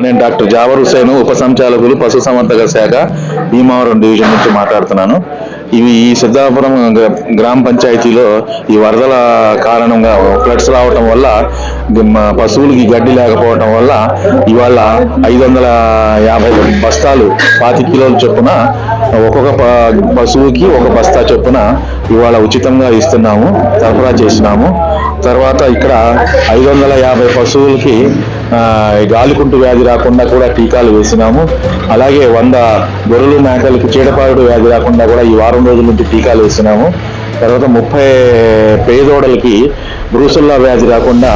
నేను డాక్టర్ జావర్ హుసేన్ ఉప సంచాలకులు పశు సంవర్ధక శాఖ భీమవరం డివిజన్ నుంచి మాట్లాడుతున్నాను. ఇవి ఈ సిద్ధాపురం గ్రామ పంచాయతీలో ఈ వరదల కారణంగా ఫ్లడ్స్ రావటం వల్ల పశువులకి గడ్డి లేకపోవటం వల్ల ఇవాళ ఐదు వందల యాభై బస్తాలు పాతి కిలోల చొప్పున ఒక్కొక్క ప- పశువుకి ఒక బస్తా చొప్పున ఇవాళ ఉచితంగా ఇస్తున్నాము సరఫరా చేస్తున్నాము తర్వాత ఇక్కడ ఐదు వందల యాభై పశువులకి గాలికుంటు వ్యాధి రాకుండా కూడా టీకాలు వేసినాము. అలాగే వంద గొర్రెలు మేకలకు చీడపారుడు వ్యాధి రాకుండా కూడా ఈ వారం రోజుల నుంచి టీకాలు వేసినాము. తర్వాత ముప్పై పేదోడలకి బ్రూసుల్లా వ్యాధి రాకుండా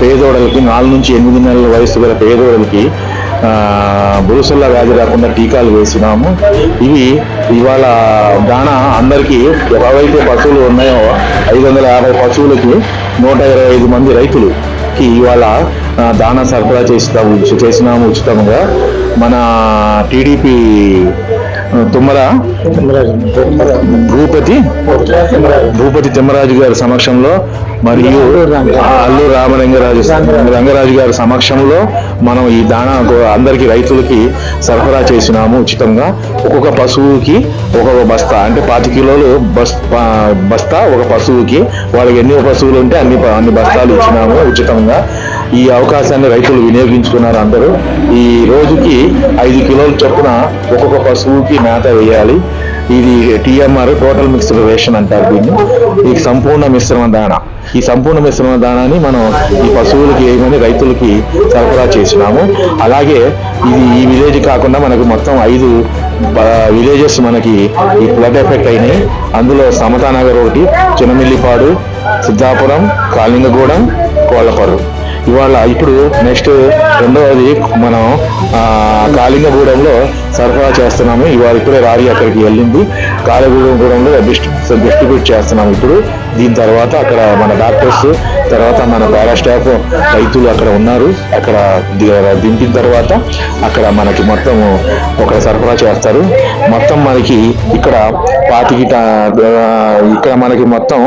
పేదోడలకి నాలుగు నుంచి ఎనిమిది నెలల వయసు గల పేదోడలకి బ్రూసుల్లా వ్యాధి రాకుండా టీకాలు వేసినాము. ఇవి ఇవాళ దాణా అందరికీ ఎవరైతే పశువులు ఉన్నాయో ఐదు వందల యాభై పశువులకి నూట ఇరవై ఐదు మంది రైతులుకి ఇవాళ ఆ, దాణా సరఫరా చేస్తాము చేసినాము ఉచితంగా. మన టీడీపీ తుమ్మల భూపతి భూపతి తిమ్మరాజు గారి సమక్షంలో మరియు అల్లు రామలింగరాజు రంగరాజు గారి సమక్షంలో మనం ఈ దాణా అందరికీ అందరికి రైతులకి సరఫరా చేసినాము ఉచితంగా. ఒక్కొక్క పశువుకి ఒక్కొక్క బస్తా అంటే పాతి కిలోలు బస్ బస్తా ఒక పశువుకి. వాళ్ళకి ఎన్ని పశువులు ఉంటే అన్ని అన్ని బస్తాలు ఇచ్చినాము ఉచితంగా. ఈ అవకాశాన్ని రైతులు వినియోగించుకున్నారు అందరూ. ఈ రోజుకి ఐదు కిలోల చొప్పున ఒక్కొక్క పశువుకి మేత వేయాలి. ఇది టీఎంఆర్ టోటల్ మిక్స్డ్ రేషన్ అంటారు దీన్ని. ఈ సంపూర్ణ మిశ్రమ దాణా. ఈ సంపూర్ణ మిశ్రమ దాణాని మనం ఈ పశువులకి వేయమని రైతులకి సరఫరా చేసినాము. అలాగే ఇది ఈ విలేజ్ కాకుండా మనకు మొత్తం ఐదు విలేజెస్ మనకి ఈ ఫ్లడ్ ఎఫెక్ట్ అయినాయి. అందులో సమతానగర్ ఒకటి చిన్నమిల్లిపాడు సిద్ధాపురం కాళింగగూడెం కోళ్ళపర్రు ఇవాళ ఇప్పుడు నెక్స్ట్ రెండవది మనం ఆ, కాళింగగూడెంలో సరఫరా చేస్తున్నాము. ఇవాళ ఇప్పుడే రారి అక్కడికి వెళ్ళింది. కాళింగగూడెంలో డిస్ట్రిబ్యూట్ డిస్ట్రిబ్యూట్ చేస్తున్నాము ఇప్పుడు. దీని తర్వాత అక్కడ మన డాక్టర్స్ తర్వాత మన పారా స్టాఫ్ రైతులు అక్కడ ఉన్నారు. అక్కడ దింపిన తర్వాత అక్కడ మనకి మొత్తం ఒక సరఫరా చేస్తారు. మొత్తం మనకి ఇక్కడ పాతికి ట- ఇక్కడ మనకి మొత్తం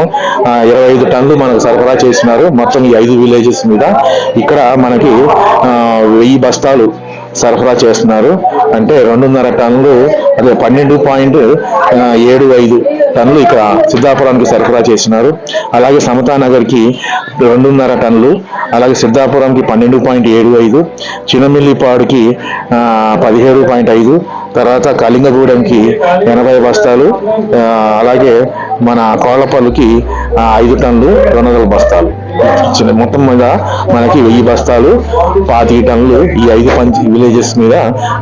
ఇరవై ఐదు టన్నులు మనకు సరఫరా చేసినారు. మొత్తం ఈ ఐదు విలేజెస్ మీద. ఇక్కడ మనకి ఆ, వెయ్యి బస్తాలు సరఫరా చేస్తున్నారు. అంటే రెండున్నర టన్నులు అదే పన్నెండు పాయింట్ ఏడు ఐదు టన్నులు ఇక్కడ సిద్ధాపురానికి సరఫరా చేసినారు. అలాగే సమతానగర్కి రెండున్నర టన్నులు అలాగే సిద్ధాపురంకి పన్నెండు పాయింట్ ఏడు ఐదు చిన్నమిల్లిపాడుకి పదిహేడు పాయింట్ ఐదు తర్వాత కళింగగూడెంకి ఎనభై బస్తాలు అలాగే మన కోళ్ళపల్లికి ఐదు టన్నులు రెండు వందల బస్తాలు. చిన్న మొత్తం మీద మనకి వెయ్యి బస్తాలు పాతిక టన్నులు ఈ ఐదు పంచ్ విలేజెస్ మీద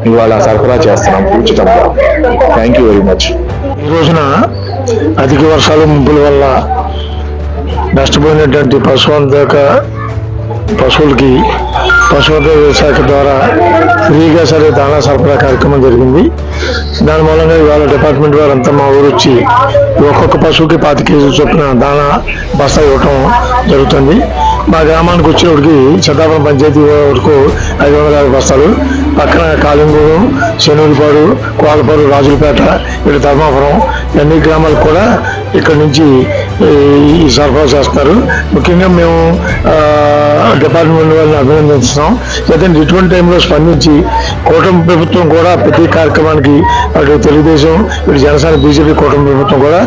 ఇవాళ సరఫరా చేస్తున్నాం ఉచితంగా. థ్యాంక్ యూ వెరీ మచ్ ఈ రోజున అధిక వర్షాలు ముంపుల వల్ల నష్టపోయినటువంటి పశువుల పశువులకి పశువుల శాఖ ద్వారా ఫ్రీగా సరే దాణా సరఫరా కార్యక్రమం జరిగింది. దాని మూలంగా ఇవాళ డిపార్ట్మెంట్ వారు అంతా మా ఊరు వచ్చి ఒక్కొక్క పశువుకి పాతి కేజీలు చొప్పున దాణా బస్తా ఇవ్వటం జరుగుతుంది. మా గ్రామానికి వచ్చేవాడికి శతాబ్దం పంచాయతీ వరకు ఐదు వందల యాభై బస్తాలు పక్కన కాలింగూరు శనూరుపాడు కోలపాడు రాజులపేట ఇటు ధర్మాపురం అన్ని గ్రామాలకు కూడా ఇక్కడ నుంచి ఈ సరఫరా చేస్తున్నారు. ముఖ్యంగా మేము డిపార్ట్మెంట్ వాళ్ళని అభినందిస్తున్నాం. లేదంటే ఇటువంటి టైంలో స్పందించి కూటమి ప్రభుత్వం కూడా ప్రతి కార్యక్రమానికి అటు తెలుగుదేశం ఇటు జనసేన బీజేపీ కూటమి ప్రభుత్వం కూడా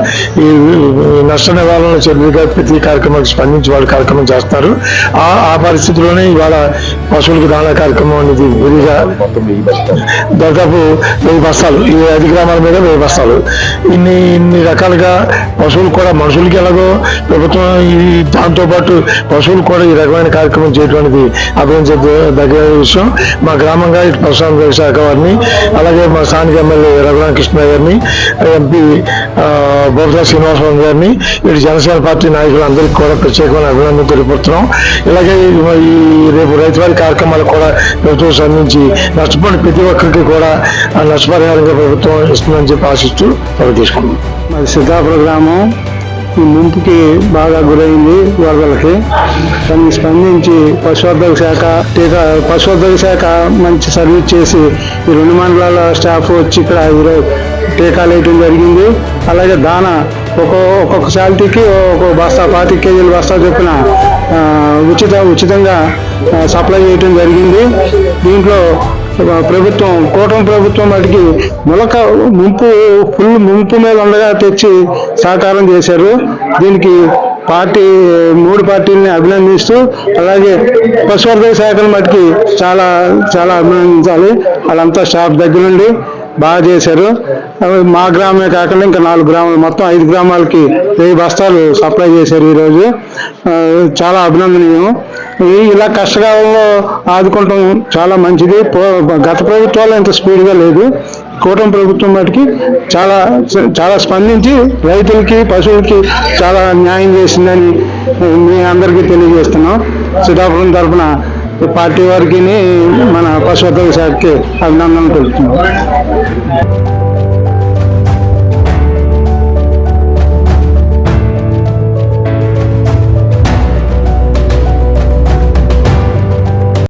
ఈ నష్ట నివారణ చర్యలుగా ప్రతి కార్యక్రమానికి స్పందించి వాళ్ళు కార్యక్రమం చేస్తారు ఆ ఆ పరిస్థితిలోనే ఇవాళ పశువులకు దాణా కార్యక్రమం అనేది విధిగా మొత్తం వెయ్యి బస్తాలు. దాదాపు వెయ్యి బస్తాలు. ఈ ఐదు గ్రామాల మీద వెయ్యి బస్తాలు. ఇన్ని ఇన్ని రకాలుగా పశువులు కూడా మనుషులకి ఎలాగో ప్రభుత్వం ఈ దాంతోపాటు పశువులు కూడా ఈ రకమైన కార్యక్రమం చేయటువంటిది అనేది దగ్గర విషయం. మా గ్రామంగా ఇటు పశుసంవర్ధక శాఖ వారిని అలాగే మా స్థానిక ఎమ్మెల్యే రఘురామ కృష్ణ గారిని ఎంపీ బొత్స శ్రీనివాసరావు గారిని ఇటు జనసేన పార్టీ నాయకులందరికీ కూడా ప్రత్యేకమైన అభినందన తెలుపుతున్నాం. ఇలాగే ఈ రేపు రైతువారి కార్యక్రమాలు కూడా ప్రభుత్వం స్పందించి నష్టపోయిన ప్రతి ఒక్కరికి కూడా ఆ నష్టపరిహారంగా ప్రభుత్వం ఇస్తుందని చెప్పి ఆశిస్తూ మనం తీసుకున్నాం మరి సిద్ధాపుర గ్రామం. ఈ ముంపుకి బాగా గురైంది వరదలకి దాన్ని స్పందించి పశువర్ధక శాఖ టీకా పశువర్ధక శాఖ మంచి సర్వీస్ చేసి ఈ రెండు మండలాల స్టాఫ్ వచ్చి ఇక్కడ టీకాలు వేయటం జరిగింది. అలాగే దాన ఒక్కో ఒక్కొక్క శాలిటీకి ఒక్కొక్క బస్తా పాతి కేజీల బస్తా చొప్పున ఉచిత ఉచితంగా సప్లై చేయటం జరిగింది. దీంట్లో ప్రభుత్వం కూటమి ప్రభుత్వం వాటికి మొలక ముంపు ఫుల్ ముంపు మీద ఉండగా తెచ్చి సహకారం చేశారు. దీనికి పార్టీ మూడు పార్టీలని అభినందిస్తూ అలాగే పశువర్ధక శాఖను మటుకి చాలా చాలా అభినందించాలి. వాళ్ళంతా స్టాఫ్ దగ్గర నుండి బాగా చేశారు. మా గ్రామమే కాకుండా ఇంకా నాలుగు గ్రామాలు మొత్తం ఐదు గ్రామాలకి వెయ్యి బస్తాలు సప్లై చేశారు ఈరోజు. చాలా అభినందనీయం. ఇలా కష్టకాలంలో ఆదుకోవటం చాలా మంచిది. గత ప్రభుత్వాలు ఇంత స్పీడ్గా లేదు. కూటమి ప్రభుత్వం మటుకి చాలా చాలా స్పందించి రైతులకి పశువులకి చాలా న్యాయం చేసిందని మీ అందరికీ తెలియజేస్తున్నాం. శ్రీకాకుళం తరఫున పార్టీ వారికి మన పశువర్ధక శాఖకి అభినందనలు తెలుపుతున్నాం